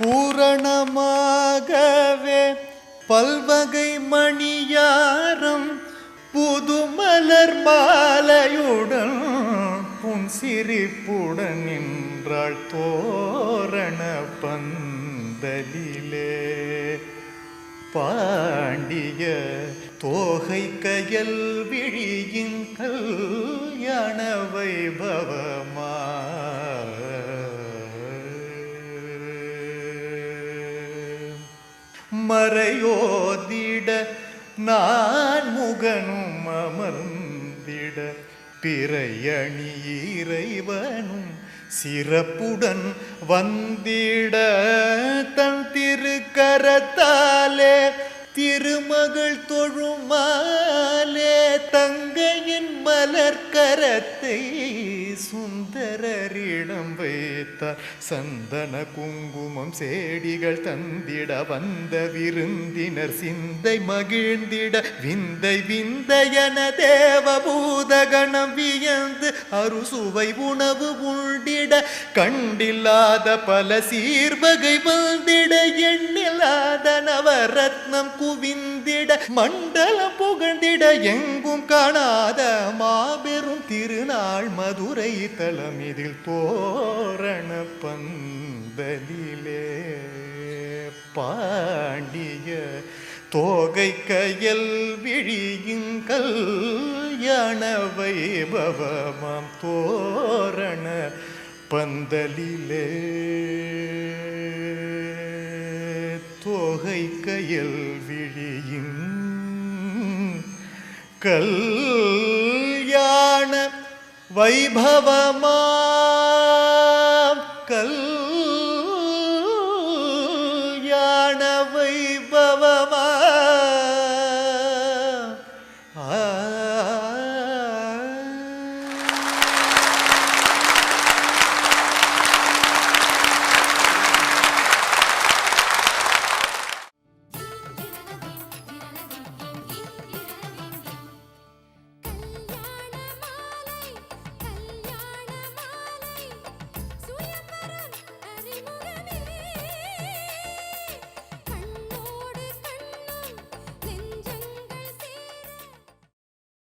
பூரணமாகவே பல்வகை மணியாரம் புதுமலர் மாலையுடன் புன் சிரிப்புடன் நின்றாள் தோரண பந்தலிலே. பாண்டிய தோகை கயல் விழியின் கல்யாண வைபவமா மறையோதிட நான் முகனும் அமர்ந்திட பிறையணி இறைவனும் சிறப்புடன் வந்திட. தன் திருக்கரத்தாலே திருமகள் தொழுமாலே தங்கையின் மலர்கரத்தை சுந்தரரிடம் வைத்தார். சந்தன குங்குமம் சேடிகள் தந்திட வந்த விருந்தினர் சிந்தை மகிழ்ந்திட விந்தை விந்தையன தேவபூதகணம் வியந்து அறுசுவை உணவு உண்டிட கண்டில்லாத பல சீர்வகை வந்திட எண்ணில்லாத நவரத்னம் குவிந்திட மண்டலம் புகழ்ந்திட எங்கும் காணாத மாபெரும் திருநாள் மதுரை தலம் இதில் தோரண பந்தலிலே. பாண்டிய தோகை கையல் விழியுங்கள் கல்யாண வைபவமாம் தோரண பந்தலிலே. தோகை கையில் விழியும் கல்யாண வைபவமாம். கல்